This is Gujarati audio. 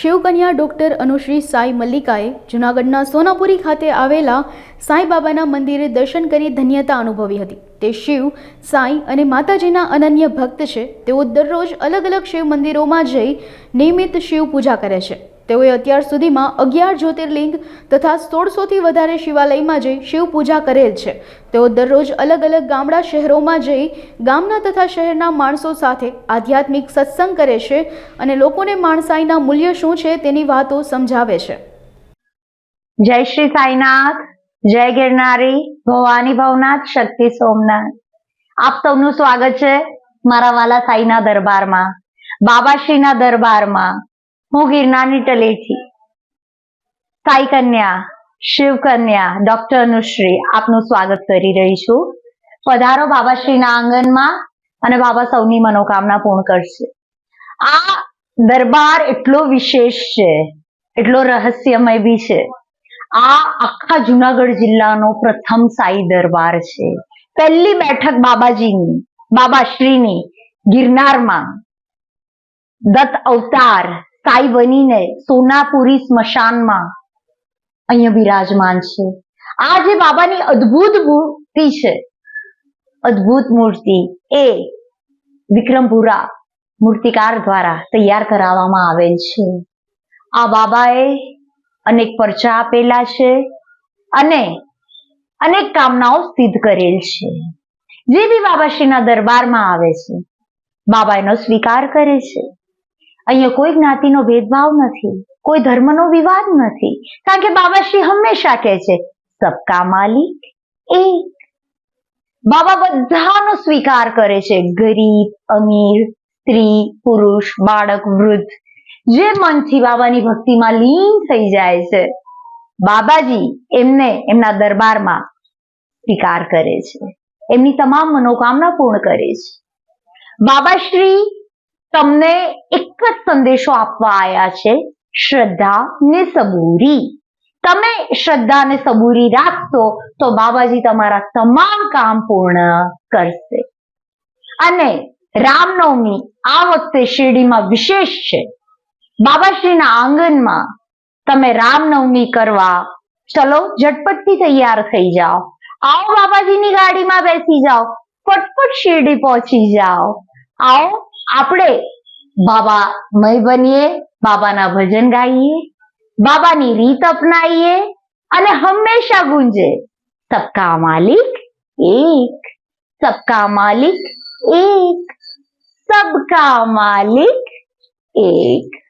શિવકન્યા ડૉક્ટર અનુશ્રી સાઈ મલ્લિકાએ જૂનાગઢના સોનાપુરી ખાતે આવેલા સાંઈ બાબાના મંદિરે દર્શન કરી ધન્યતા અનુભવી હતી. તે શિવ, સાંઈ અને માતાજીના અનન્ય ભક્ત છે. તેઓ દરરોજ અલગ અલગ શિવ મંદિરોમાં જઈ નિયમિત શિવ પૂજા કરે છે. તેઓએ અત્યાર સુધીમાં અગિયાર જ્યોતિર્લિંગ તથા સોળસોથી વધારે શિવાલયમાં જઈ શિવ પૂજા કરેલ છે. તેઓ દરરોજ અલગ અલગ ગામડા શહેરોમાં જઈ ગામના તથા શહેરના માણસો સાથે આધ્યાત્મિક સત્સંગ કરે છે અને લોકોને માણસાઈના મૂલ્ય શું છે તેની વાતો સમજાવે છે. જય શ્રી સાઈનાથ, જય ગિરનારી, ભવાની ભવનાથ, શક્તિ સોમનાથ. આપ સૌનું સ્વાગત છે મારા વાલા સાઈના દરબારમાં, બાબાશ્રીના દરબારમાં. હું ગિરનારની ટલેથી સાઈ કન્યા, શિવ કન્યા ડોક્ટર અનુશ્રી આપનું સ્વાગત કરી રહી છું. પધારો બાબાશ્રીના આંગણમાં અને બાબા સૌની મનોકામના પૂર્ણ કરશે. આ દરબાર એટલો વિશેષ છે, એટલો રહસ્યમય બી છે. આ આખા જુનાગઢ જિલ્લાનો પ્રથમ સાઈ દરબાર છે. પહેલી બેઠક બાબાજીની, બાબાશ્રીની ગિરનારમાં. દત્ત અવતાર સાઈ બનીને સોનાપુરી સ્મશાનમાં અહીંયા બિરાજમાન છે. આ જે બાબાની અદ્ભુત મૂર્તિ છે, અદ્ભુત મૂર્તિ એ વિક્રમપુરા મૂર્તિકાર દ્વારા તૈયાર કરાવવામાં આવેલ છે. આ બાબાએ અનેક પરચા આપેલા છે અને અનેક કામનાઓ સિદ્ધ કરેલ છે. જે બી બાબાશ્રીના દરબારમાં આવે છે, બાબા એનો સ્વીકાર કરે છે. અહીંયા કોઈ જ્ઞાતિનો ભેદભાવ નથી, કોઈ ધર્મનો વિવાદ નથી. કારણ કે બાબાશ્રી હંમેશા કહે છે, સબકા માલિક એક. બાબા બધાનો સ્વીકાર કરે છે, ગરીબ, અમીર, સ્ત્રી, પુરુષ, બાળક, વૃદ્ધ. જે મનથી બાબાની ભક્તિમાં લીન થઈ જાય છે, બાબાજી એમને એમના દરબારમાં સ્વીકાર કરે છે. એમની તમામ મનોકામના પૂર્ણ કરે છે. બાબાશ્રી તમને એક જ સંદેશો આપવા આવ્યા છે, શ્રદ્ધા ને સબૂરી. તમે શ્રદ્ધા ને સબૂરી રાખશો તો બાબાજી તમારા તમામ કામ પૂર્ણ કરશે. અને રામનવમી આ વખતે શિરડીમાં વિશેષ છે. બાબાશ્રીના આંગણમાં તમે રામનવમી કરવા ચલો ઝટપટથી તૈયાર થઈ જાઓ. આવો બાબાજીની ગાડીમાં બેસી જાઓ. ફટફટ શિરડી પહોંચી જાઓ. આવો આપણે બાબા મય બનીએ, બાબાના ભજન ગાઈએ, બાબાની રીત અપનાવીએ અને હંમેશા ગુંજે. સબકા માલિક એક, સબકા માલિક એક, સબકા માલિક એક.